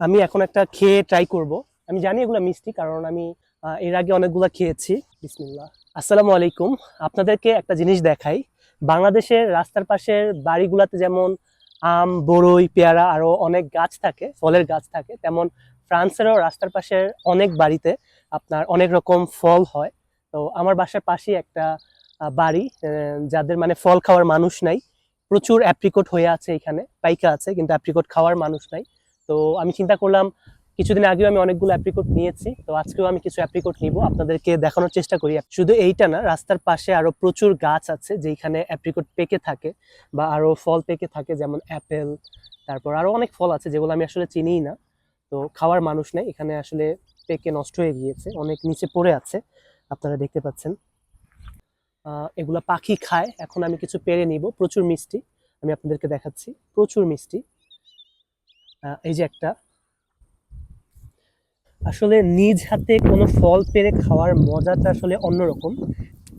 আমি এখন একটা খেয়ে ট্রাই করব। আমি জানি এগুলো মিষ্টি, কারণ আমি এর আগে অনেকগুলো খেয়েছি। বিসমিল্লাহ। আসসালামু আলাইকুম। আপনাদেরকে একটা জিনিস দেখাই। বাংলাদেশের রাস্তার পাশের বাড়িগুলোতে যেমন আম বড়ই পেয়ারা আরও অনেক গাছ থাকে, ফলের গাছ থাকে, তেমন ফ্রান্সেরও রাস্তার পাশের অনেক বাড়িতে আপনার অনেক রকম ফল হয়। তো আমার বাসার পাশেই একটা বাড়ি যাদের মানে ফল খাওয়ার মানুষ নাই। প্রচুর অ্যাপ্রিকট হয়ে আছে এখানে, পাইকা আছে, কিন্তু অ্যাপ্রিকট খাওয়ার মানুষ নাই। তো আমি চিন্তা করলাম, কিছুদিন আগেও আমি অনেকগুলো অ্যাপ্রিকট নিয়েছি, তো আজকেও আমি কিছু অ্যাপ্রিকোট নিব। আপনাদেরকে দেখানোর চেষ্টা করি। শুধু এইটা না, রাস্তার পাশে আরও প্রচুর গাছ আছে যেখানে অ্যাপ্রিকোট পেকে থাকে বা আরও ফল পেকে থাকে, যেমন অ্যাপেল তারপর আরও অনেক ফল আছে, যেগুলো আমি আসলে চিনিই না। তো খাওয়ার মানুষ নেই, এখানে আসলে পেকে নষ্ট হয়ে গিয়েছে, অনেক নিচে পড়ে আছে, আপনারা দেখতে পাচ্ছেন। এগুলা পাখি খায়, এখন আমি কিছু পেরে নিব, প্রচুর মিষ্টি, আমি আপনাদেরকে দেখাচ্ছি, প্রচুর মিষ্টি। এই যে একটা। আসলে নিজ হাতে কোনো ফল পেরে খাওয়ার মজাটা আসলে অন্যরকম।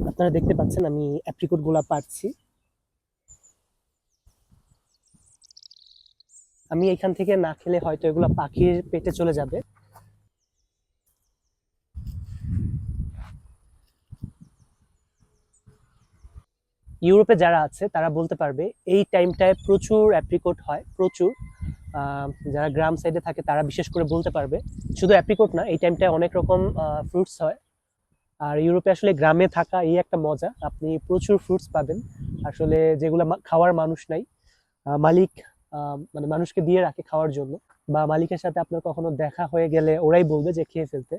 আপনারা দেখতে পাচ্ছেন আমি অ্যাপ্রিকটগুলা পাচ্ছি আমি এখান থেকে না খেলে হয়তো এগুলো পাখির পেটে চলে যাবে। ইউরোপে যারা আছে, তারা বলতে পারবে, এই টাইমটায় প্রচুর অ্যাপ্রিকোট হয়, প্রচুর। যারা গ্রাম সাইডে থাকে, তারা বিশেষ করে বলতে পারবে। শুধু অ্যাপ্রিকোট না, এই টাইমটায় অনেক রকম ফ্রুটস হয়। আর ইউরোপে আসলে গ্রামে থাকা এই একটা মজা। আপনি প্রচুর ফ্রুটস পাবেন। আসলে যেগুলো খাওয়ার মানুষ নাই। মালিক মানে মানুষকে দিয়ে রাখে খাওয়ার জন্য। বা মালিকের সাথে আপনার কখনো দেখা হয়ে গেলে ওরাই বলবে যে খেয়ে ফেলতে।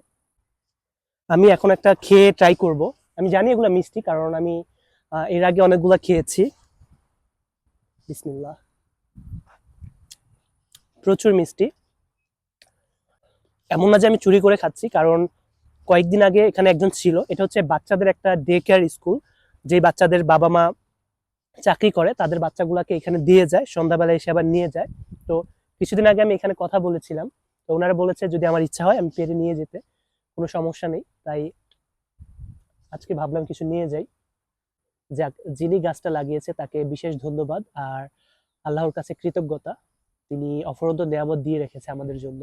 আমি এখন একটা খেয়ে ট্রাই করব। আমি জানি এগুলো মিষ্টি, কারণ আমি এর আগে অনেকগুলো খেয়েছি। বিসমিল্লাহ। প্রচুর মিষ্টি। এমন না যে আমি চুরি করে খাচ্ছি, কারণ কয়েকদিন আগে এখানে একজন ছিল। এটা হচ্ছে বাচ্চাদের একটা ডে কেয়ার স্কুল যে বাচ্চাদের বাবা মা চাকরি করে, তাদের বাচ্চাগুলোকে এখানে দিয়ে যায় সন্ধ্যাবেলা এসে আবার নিয়ে যায়। তো কিছুদিন আগে আমি এখানে কথা বলেছিলাম, তো ওনারা বলেছে যদি আমার ইচ্ছা হয় আমি পেরে নিয়ে যেতে, কোনো সমস্যা নেই। তাই আজকে ভাবলাম কিছু নিয়ে যাই। যাক, যিনি গাছটা লাগিয়েছে তাকে বিশেষ ধন্যবাদ, আর আল্লাহর কাছে কৃতজ্ঞতা। তিনি অফরন্ত নিয়ামত দিয়ে রেখেছে আমাদের জন্য।